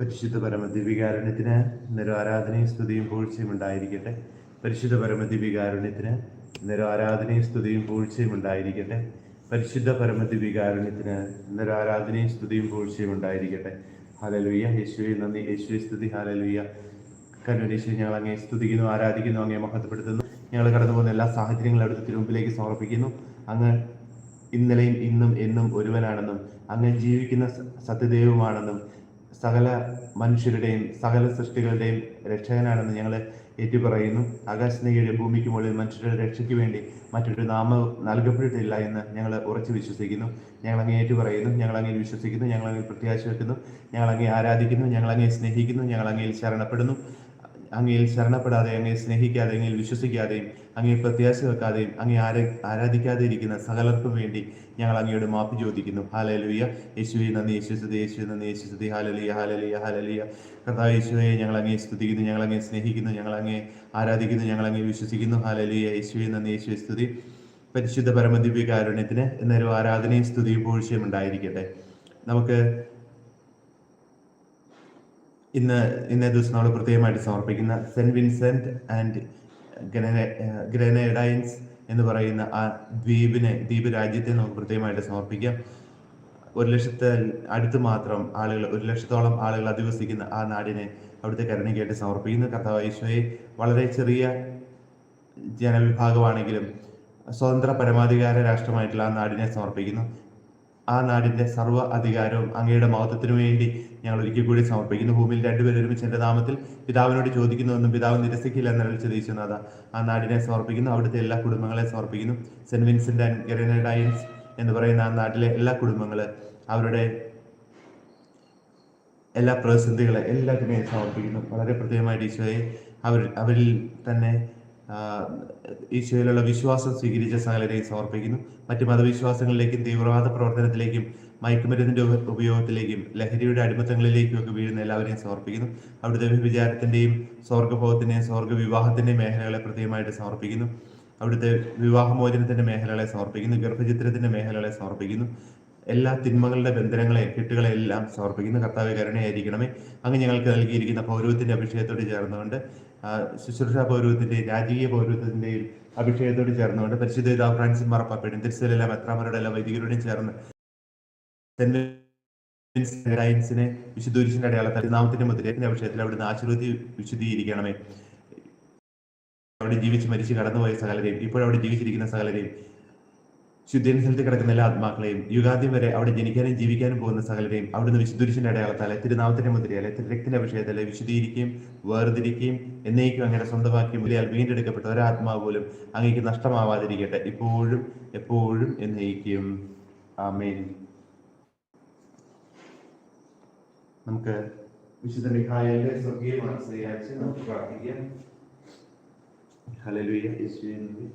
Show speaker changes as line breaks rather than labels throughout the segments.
പരിശുദ്ധ പരമദിവികാരുണ്യത്തിന് നിരാരാധനയും സ്തുതിയും പൂഴ്ചയും ഉണ്ടായിരിക്കട്ടെ. പരിശുദ്ധ പരമദിവികാരുണ്യത്തിന് നിരാരാധനയും സ്തുതിയും പൂഴ്ചയും ഉണ്ടായിരിക്കട്ടെ. പരിശുദ്ധ പരമദിവികാരുണ്യത്തിന് നിരാരാധനയും സ്തുതിയും പൂഴ്ചയും ഉണ്ടായിരിക്കട്ടെ. ഹാലലുയ്യ യേശുവെ നന്ദി. യേശുവെ സ്തുതി. ഹാലലുയ്യ കരുണീശ്വരി ഞങ്ങൾ അങ്ങേ സ്തുതിക്കുന്നു ആരാധിക്കുന്നു അങ്ങേ മഹത്വപ്പെടുത്തുന്നു. ഞങ്ങൾ കടന്നു പോകുന്ന എല്ലാ സാഹചര്യങ്ങളും അടുത്ത് തിരുമുമ്പിലേക്ക് സമർപ്പിക്കുന്നു. അങ്ങ് ഇന്നലെയും ഇന്നും എന്നും ഒരുവനാണെന്നും അങ്ങ് ജീവിക്കുന്ന സത്യദൈവമാണെന്നും സകല മനുഷ്യരുടെയും സകല സൃഷ്ടികളുടെയും രക്ഷകനാണെന്ന് ഞങ്ങൾ ഏറ്റുപറയുന്നു. കീഴിൽ ഭൂമിക്ക് മുകളിൽ മനുഷ്യരുടെ രക്ഷയ്ക്ക് വേണ്ടി മറ്റൊരു നാമം നൽകപ്പെട്ടിട്ടില്ല എന്ന് ഞങ്ങൾ ഉറച്ചു വിശ്വസിക്കുന്നു. ഞങ്ങൾ അങ്ങേ ഏറ്റുപറയുന്നു. ഞങ്ങൾ അങ്ങയിൽ വിശ്വസിക്കുന്നു. ഞങ്ങൾ അങ്ങയിൽ പ്രത്യാശ വെക്കുന്നു. ഞങ്ങൾ അങ്ങേ ആരാധിക്കുന്നു. ഞങ്ങൾ അങ്ങേ സ്നേഹിക്കുന്നു. ഞങ്ങൾ അങ്ങയിൽ ശരണപ്പെടുന്നു. അങ്ങയിൽ ശരണപ്പെടാതെ അങ്ങയെ സ്നേഹിക്കാതെ അങ്ങയിൽ വിശ്വസിക്കാതെയും അങ്ങയെ പ്രത്യാശ വെക്കാതെയും അങ്ങേ ആരാ ആരാധിക്കാതെ ഇരിക്കുന്ന സകലർക്കും വേണ്ടി ഞങ്ങൾ അങ്ങയോട് മാപ്പ് ചോദിക്കുന്നു. ഹാലലിയ യേശുവെ നന്ദി. യേശുസ്തുതി യേശു നന്ദി. യേശുസ്തുതി. ഹാലലിയ ഹാലലിയ ഹാലലിയ കർത്താവ് യേശുവെ ഞങ്ങൾ അങ്ങയെ സ്തുതിക്കുന്നു ഞങ്ങൾ അങ്ങയെ സ്നേഹിക്കുന്നു ഞങ്ങൾ അങ്ങയെ ആരാധിക്കുന്നു ഞങ്ങൾ അങ്ങയെ വിശ്വസിക്കുന്നു. ഹാലലിയ യേശുവെ നന്ദി. യേശു സ്തുതി. പരിശുദ്ധ പരമദിവ്യ കാരുണ്യത്തിന് എന്നൊരു ആരാധനയും സ്തുതിയും പൂഴ്ചയും ഉണ്ടായിരിക്കട്ടെ. നമുക്ക് ഇന്ന് ഇന്നേ ദിവസം നമ്മൾ പ്രത്യേകമായിട്ട് സമർപ്പിക്കുന്ന സെന്റ് വിൻസെന്റ് ആൻഡ് ഗ്രനേഡൈൻസ് എന്ന് പറയുന്ന ആ ദ്വീപിനെ ദ്വീപ് രാജ്യത്തെ നമുക്ക് പ്രത്യേകമായിട്ട് സമർപ്പിക്കാം. ഒരു ലക്ഷത്തെ അടുത്ത് മാത്രം ആളുകൾ ഒരു ലക്ഷത്തോളം ആളുകൾ അധിവസിക്കുന്ന ആ നാടിനെ അവിടുത്തെ കരുണയ്ക്കായിട്ട് സമർപ്പിക്കുന്ന. കർത്താവ് ഈശോയെ വളരെ ചെറിയ ജനവിഭാഗമാണെങ്കിലും സ്വതന്ത്ര പരമാധികാര രാഷ്ട്രമായിട്ടുള്ള ആ നാടിനെ സമർപ്പിക്കുന്നു. ആ നാടിന്റെ സർവ അധികാരവും അങ്ങയുടെ മഹത്വത്തിനു വേണ്ടി ഞങ്ങൾ ഒരിക്കൽ കൂടി സമർപ്പിക്കുന്നു. ഭൂമിയിൽ രണ്ടുപേരും ഒരുമിച്ച് എന്റെ നാമത്തിൽ പിതാവിനോട് ചോദിക്കുന്നുവെന്നും പിതാവ് നിരസിക്കില്ല എന്നറിയിച്ച ദേശീയനാഥ ആ നാടിനെ സമർപ്പിക്കുന്നു. അവിടുത്തെ എല്ലാ കുടുംബങ്ങളെ സമർപ്പിക്കുന്നു. സെന്റ് വിൻസെന്റ് ആൻഡ് ഗ്രനഡൈൻസ് എന്ന് പറയുന്ന ആ നാട്ടിലെ എല്ലാ കുടുംബങ്ങൾ അവരുടെ എല്ലാ പ്രതിസന്ധികളെ എല്ലാത്തിനെയും സമർപ്പിക്കുന്നു. വളരെ പ്രത്യേകമായിട്ട് ഈശോയെ അവർ അവരിൽ തന്നെ ഈശോയിലുള്ള വിശ്വാസം സ്വീകരിച്ച സകലരെയും സമർപ്പിക്കുന്നു. മറ്റ് മതവിശ്വാസങ്ങളിലേക്കും തീവ്രവാദ പ്രവർത്തനത്തിലേക്കും മയക്കുമരുന്നിന്റെ ഉപ- ഉപയോഗത്തിലേക്കും ലഹരിയുടെ അടിമത്തങ്ങളിലേക്കും ഒക്കെ വീഴുന്ന എല്ലാവരെയും സമർപ്പിക്കുന്നു. അവിടുത്തെ വിചാരത്തിന്റെയും സ്വർഗഭോഗത്തിന്റെയും സ്വർഗ വിവാഹത്തിന്റെയും മേഖലകളെ പ്രത്യേകമായിട്ട് സമർപ്പിക്കുന്നു. അവിടുത്തെ വിവാഹമോചനത്തിന്റെ മേഖലകളെ സമർപ്പിക്കുന്നു. ഗർഭചിത്രത്തിന്റെ മേഖലകളെ സമർപ്പിക്കുന്നു. എല്ലാ തിന്മകളുടെ ബന്ധനങ്ങളെ കെട്ടുകളെ എല്ലാം സമർപ്പിക്കുന്നു. കർത്താവ് കരുണയായിരിക്കണമേ. അങ്ങ് ഞങ്ങൾക്ക് നൽകിയിരിക്കുന്ന പൗരവത്തിന്റെ അഭിഷേകത്തോട് ചേർന്നുകൊണ്ട് ശുശ്രൂഷ പൗരവത്തിന്റെയും രാജകീയ പൗരവത്തിന്റെയും അഭിഷേകത്തോട് ചേർന്നുകൊണ്ട് പരിശുദ്ധ ഫ്രാൻസിസ് മാർപ്പാപ്പയുടെയും തിരുസലെല്ലാം എത്രാമരുടെ എല്ലാ വൈദികരുടെയും ചേർന്ന് വിൻസെന്റ് ലയൻസിനെ വിശുദ്ധൂരിശിന്റെ അടയാളത്തിൽ നാമത്തിന്റെ മുദ്രത്തിന്റെ അഭിഷേകത്തിൽ അവിടുന്ന് ആശീർവദി വിശുദ്ധീകരിക്കണമേ. അവിടെ ജീവിച്ച് മരിച്ച് കടന്നുപോയ സകലരെയും ഇപ്പോഴവിടെ ജീവിച്ചിരിക്കുന്ന സകലരെയും ശുദ്ധീനസ്ഥലത്ത് കിടക്കുന്ന എല്ലാ ആത്മാക്കളെയും യുഗാദ്യം വരെ അവിടെ ജനിക്കാനും ജീവിക്കാനും പോകുന്ന സകലരെയും അവിടുന്ന് വിശുദ്ധുരിശിന്റെ അടയാളത്താലെ തിരുനാമത്തിന്റെ മുദ്രയാലെ തിരുരക്തിന്റെ അഭിഷേകത്തിലെ വിശുദ്ധീകരിക്കുകയും വേർതിരിക്കുകയും എന്നേക്കും അങ്ങനെ സ്വന്തമാക്കി മുലയാൽ വീണ്ടെടുക്കപ്പെട്ട ഒരാത്മാവ് പോലും അങ്ങേക്ക് നഷ്ടമാവാതിരിക്കട്ടെ. ഇപ്പോഴും എപ്പോഴും എന്നേക്കും. ആമേൻ. നമുക്ക് വിശുദ്ധ മിഖായലിന്റെ സ്വർഗീയ മനസ്സിലാച്ച് നമുക്ക് പ്രാർത്ഥിക്കാം. ഹല്ലേലൂയ യേശുവേ നന്ദി,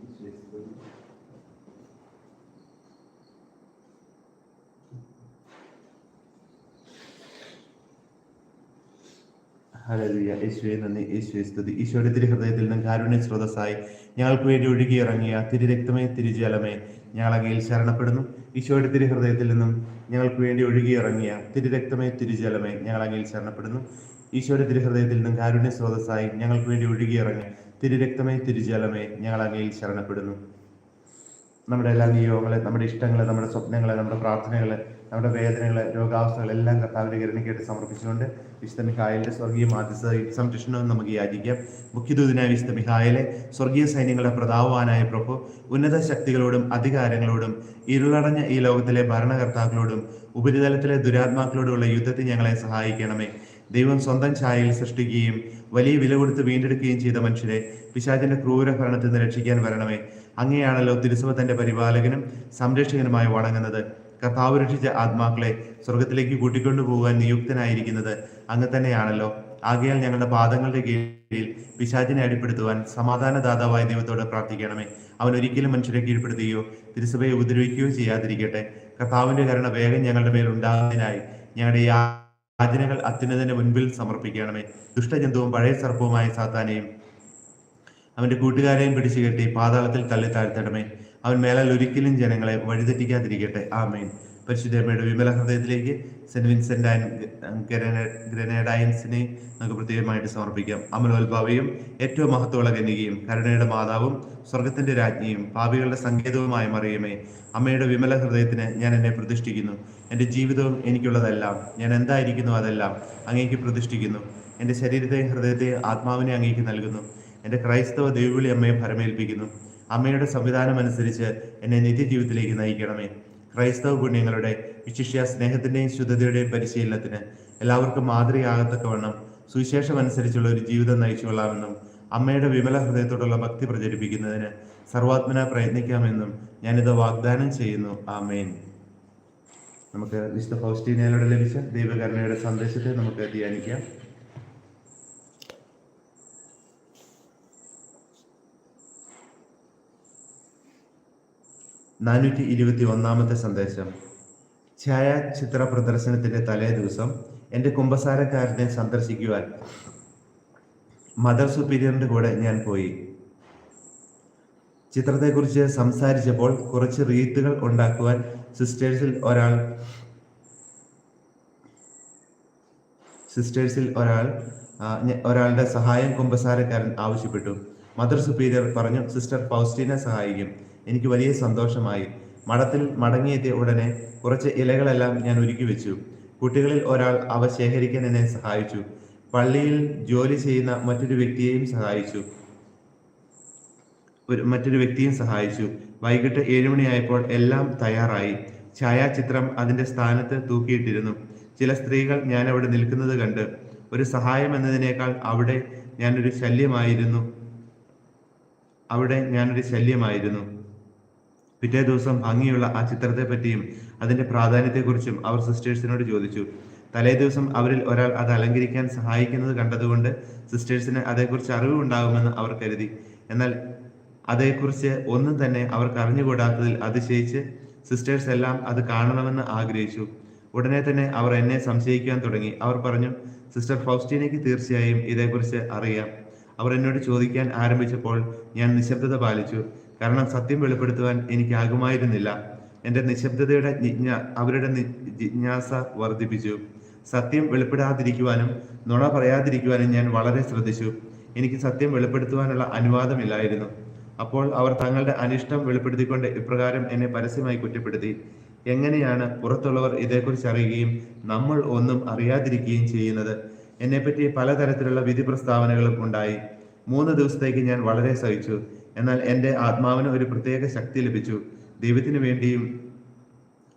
യേശുവേ നന്ദി. യേശുവേ സ്തുതി. ഈശോയുടെ തിരുഹൃദയത്തിൽ നിന്ന് കാരുണ്യ സ്രോതസ്സായി ഞങ്ങൾക്ക് വേണ്ടി ഒഴുകിയിറങ്ങിയ തിരുരക്തമേ തിരുജലമേ ഞങ്ങൾ അങ്ങയിൽ ശരണപ്പെടുന്നു. ഈശോയുടെ തിരുഹൃദയത്തിൽ നിന്നും ഞങ്ങൾക്ക് വേണ്ടി ഒഴുകിയിറങ്ങിയ തിരുരക്തമേ തിരുജലമേ ഞങ്ങൾ അങ്ങയിൽ ശരണപ്പെടുന്നു. ഈശോയുടെ തിരുഹൃദയത്തിൽ നിന്നും കാരുണ്യ സ്രോതസ്സായി ഞങ്ങൾക്ക് വേണ്ടി ഒഴുകിയിറങ്ങിയ തിരുരക്തമേ തിരുജലമേ ഞങ്ങൾ അങ്ങയിൽ ശരണപ്പെടുന്നു. നമ്മുടെ എല്ലാ നിയോഗങ്ങളെ നമ്മുടെ ഇഷ്ടങ്ങളെ നമ്മുടെ സ്വപ്നങ്ങളെ നമ്മുടെ പ്രാർത്ഥനകളെ നമ്മുടെ വേദനകൾ രോഗാവസ്ഥകൾ എല്ലാം കർത്താവിന്റെ കരുണയ്ക്കായിട്ട് സമർപ്പിച്ചുകൊണ്ട് വിശുദ്ധ മിഹായലിന്റെ സ്വർഗീയ മാധ്യസ്ഥതയും സംരക്ഷണവും നമുക്ക് യാചിക്കാം മുഖ്യദൂതനായ വിശുദ്ധ മിഹായലെ സ്വർഗീയ സൈന്യങ്ങളുടെ പ്രതാപവാനായ പ്രഭു ഉന്നത ശക്തികളോടും അധികാരങ്ങളോടും ഇരുളടഞ്ഞ ഈ ലോകത്തിലെ ഭരണകർത്താക്കളോടും ഉപരിതലത്തിലെ ദുരാത്മാക്കളോടുള്ള യുദ്ധത്തിൽ ഞങ്ങളെ സഹായിക്കണമേ. ദൈവം സ്വന്തം ഛായയിൽ സൃഷ്ടിക്കുകയും വലിയ വില കൊടുത്ത് വീണ്ടെടുക്കുകയും ചെയ്ത മനുഷ്യരെ പിശാചിന്റെ ക്രൂര ഭരണത്തിൽ നിന്ന് രക്ഷിക്കാൻ വരണമേ. അങ്ങനെയാണല്ലോ തിരുസഭ തന്റെ പരിപാലകനും സംരക്ഷകനുമായി വണങ്ങുന്നത്. കർത്താവ് രക്ഷിച്ച ആത്മാക്കളെ സ്വർഗത്തിലേക്ക് കൂട്ടിക്കൊണ്ടു പോകാൻ നിയുക്തനായിരിക്കുന്നത് അങ്ങ് തന്നെയാണല്ലോ. ആകയാൽ ഞങ്ങളുടെ പാദങ്ങളുടെ കീഴിൽ പിശാചിനെ അടിപ്പെടുത്തുവാൻ സമാധാനദാതാവായ ദൈവത്തോട് പ്രാർത്ഥിക്കണമേ. അവൻ ഒരിക്കലും മനുഷ്യരെ കീഴ്പ്പെടുത്തുകയോ തിരുസഭയെ ഉപദ്രവിക്കുകയോ ചെയ്യാതിരിക്കട്ടെ. കർത്താവിന്റെ കരുണ വേഗം ഞങ്ങളുടെ മേൽ ഉണ്ടാകുന്നതിനായി ഞങ്ങളുടെ യാചനകൾ അത്യുന്നതിന്റെ മുൻപിൽ സമർപ്പിക്കണമേ. ദുഷ്ടജന്തുവും പഴയ സർപ്പവുമായ സാത്താനെയും അവന്റെ കൂട്ടുകാരെയും പിടിച്ചു കെട്ടി പാതാളത്തിൽ തള്ളി താഴ്ത്തണമേ. അവൻ മേലാൽ ഒരിക്കലും ജനങ്ങളെ വഴിതെറ്റിക്കാതിരിക്കട്ടെ. ആമേൻ. പരിശുദ്ധമ്മയുടെ വിമല ഹൃദയത്തിലേക്ക് സെന്റ് വിൻസെന്റ് ആൻഡ് ഗ്രനേ- ഗ്രനേഡൈൻസിനെ നമുക്ക് പ്രത്യേകമായിട്ട് സമർപ്പിക്കാം. അമലോത്ഭാവയും ഏറ്റവും മഹത്വമുള്ള കന്യകയും കരുണയുടെ മാതാവും സ്വർഗത്തിന്റെ രാജ്ഞിയും പാപികളുടെ സങ്കേതവുമായ മറിയമേ അമ്മയുടെ വിമല ഹൃദയത്തിന് ഞാൻ എന്നെ പ്രതിഷ്ഠിക്കുന്നു. എന്റെ ജീവിതവും എനിക്കുള്ളതെല്ലാം ഞാൻ എന്തായിരിക്കുന്നു അതെല്ലാം അങ്ങേക്ക് പ്രതിഷ്ഠിക്കുന്നു. എന്റെ ശരീരത്തെയും ഹൃദയത്തെയും ആത്മാവിനെ അങ്ങേക്ക് നൽകുന്നു. എന്റെ ക്രൈസ്തവ ദൈവവിളി അമ്മയെ ഭരമേൽപ്പിക്കുന്നു. അമ്മയുടെ സംവിധാനം അനുസരിച്ച് എന്നെ നിത്യജീവിതത്തിലേക്ക് നയിക്കണമേ. ക്രൈസ്തവ പുണ്യങ്ങളുടെ വിശിഷ്യ സ്നേഹത്തിന്റെയും ശുദ്ധതയുടെയും പരിശീലനത്തിന് എല്ലാവർക്കും മാതൃകയാകത്തക്കവണ്ണം സുവിശേഷം അനുസരിച്ചുള്ള ഒരു ജീവിതം നയിച്ചു കൊള്ളാമെന്നും അമ്മയുടെ വിമല ഹൃദയത്തോടുള്ള ഭക്തി പ്രചരിപ്പിക്കുന്നതിന് സർവാത്മന പ്രയത്നിക്കാമെന്നും ഞാനിത് വാഗ്ദാനം ചെയ്യുന്നു. ആമേൻ. നമുക്ക് വിശുദ്ധ ഫൗസ്റ്റീനയിലൂടെ ലഭിച്ച ദൈവകരുണയുടെ സന്ദേശത്തെ നമുക്ക് ധ്യാനിക്കാം. നാനൂറ്റി ഇരുപത്തി ഒന്നാമത്തെ സന്ദേശം. ഛായാചിത്ര പ്രദർശനത്തിന്റെ തലേ ദിവസം എന്റെ കുമ്പസാരക്കാരനെ സന്ദർശിക്കുവാൻ മദർ സുപ്പീരിയറിന്റെ കൂടെ ഞാൻ പോയി. ചിത്രത്തെക്കുറിച്ച് സംസാരിച്ചപ്പോൾ കുറച്ച് റീത്തുകൾ ഉണ്ടാക്കുവാൻ സിസ്റ്റേഴ്സിൽ ഒരാൾ സിസ്റ്റേഴ്സിൽ ഒരാൾ ഒരാളുടെ സഹായം കുമ്പസാരക്കാരൻ ആവശ്യപ്പെട്ടു. മദർ സുപ്പീരിയർ പറഞ്ഞു സിസ്റ്റർ ഫൗസ്റ്റീനെ സഹായിക്കും. എനിക്ക് വലിയ സന്തോഷമായി. മഠത്തിൽ മടങ്ങിയെത്തിയ ഉടനെ കുറച്ച് ഇലകളെല്ലാം ഞാൻ ഒരുക്കി വെച്ചു. കുട്ടികളിൽ ഒരാൾ അവ ശേഖരിക്കാൻ എന്നെ സഹായിച്ചു. പള്ളിയിൽ ജോലി ചെയ്യുന്ന മറ്റൊരു വ്യക്തിയെയും സഹായിച്ചു. ഒരു മറ്റൊരു വ്യക്തിയും സഹായിച്ചു. വൈകിട്ട് ഏഴുമണിയായപ്പോൾ എല്ലാം തയ്യാറായി. ഛായാചിത്രം അതിന്റെ സ്ഥാനത്ത് തൂക്കിയിട്ടിരുന്നു. ചില സ്ത്രീകൾ ഞാൻ അവിടെ നിൽക്കുന്നത് കണ്ട് ഒരു സഹായം എന്നതിനേക്കാൾ അവിടെ ഞാനൊരു ശല്യമായിരുന്നു. അവിടെ ഞാനൊരു ശല്യമായിരുന്നു. പിറ്റേ ദിവസം ഭംഗിയുള്ള ആ ചിത്രത്തെ പറ്റിയും അതിന്റെ പ്രാധാന്യത്തെക്കുറിച്ചും അവർ സിസ്റ്റേഴ്സിനോട് ചോദിച്ചു. തലേ ദിവസം അവരിൽ ഒരാൾ അത് അലങ്കരിക്കാൻ സഹായിക്കുന്നത് കണ്ടതുകൊണ്ട് സിസ്റ്റേഴ്സിന് അതേക്കുറിച്ച് അറിവുണ്ടാകുമെന്ന് അവർ കരുതി. എന്നാൽ അതേക്കുറിച്ച് ഒന്നും തന്നെ അവർക്ക് അറിഞ്ഞുകൂടാത്തതിൽ അതിശയിച്ച് സിസ്റ്റേഴ്സ് എല്ലാം അത് കാണണമെന്ന് ആഗ്രഹിച്ചു. ഉടനെ തന്നെ അവർ എന്നെ സംശയിക്കാൻ തുടങ്ങി. അവർ പറഞ്ഞു സിസ്റ്റർ ഫൗസ്റ്റീനയ്ക്ക് തീർച്ചയായും ഇതേക്കുറിച്ച് അറിയാം. അവർ എന്നോട് ചോദിക്കാൻ ആരംഭിച്ചപ്പോൾ ഞാൻ നിശബ്ദത പാലിച്ചു. കാരണം സത്യം വെളിപ്പെടുത്തുവാൻ എനിക്കാകുമായിരുന്നില്ല. എന്റെ നിശബ്ദതയുടെ ജിജ്ഞ അവരുടെ ജിജ്ഞാസ വർദ്ധിപ്പിച്ചു. സത്യം വെളിപ്പെടാതിരിക്കുവാനും നുണ പറയാതിരിക്കുവാനും ഞാൻ വളരെ ശ്രദ്ധിച്ചു. എനിക്ക് സത്യം വെളിപ്പെടുത്തുവാനുള്ള അനുവാദമില്ലായിരുന്നു. അപ്പോൾ അവർ തങ്ങളുടെ അനിഷ്ടം വെളിപ്പെടുത്തിക്കൊണ്ട് ഇപ്രകാരം എന്നെ പരസ്യമായി കുറ്റപ്പെടുത്തി. എങ്ങനെയാണ് പുറത്തുള്ളവർ ഇതേക്കുറിച്ച് അറിയുകയും നമ്മൾ ഒന്നും അറിയാതിരിക്കുകയും ചെയ്യുന്നത്? എന്നെപ്പറ്റി പലതരത്തിലുള്ള വിധി പ്രസ്താവനകളും ഉണ്ടായി. മൂന്ന് ദിവസത്തേക്ക് ഞാൻ വളരെ സഹിച്ചു. എന്നാൽ എന്റെ ആത്മാവിന് ഒരു പ്രത്യേക ശക്തി ലഭിച്ചു. ദൈവത്തിന് വേണ്ടിയും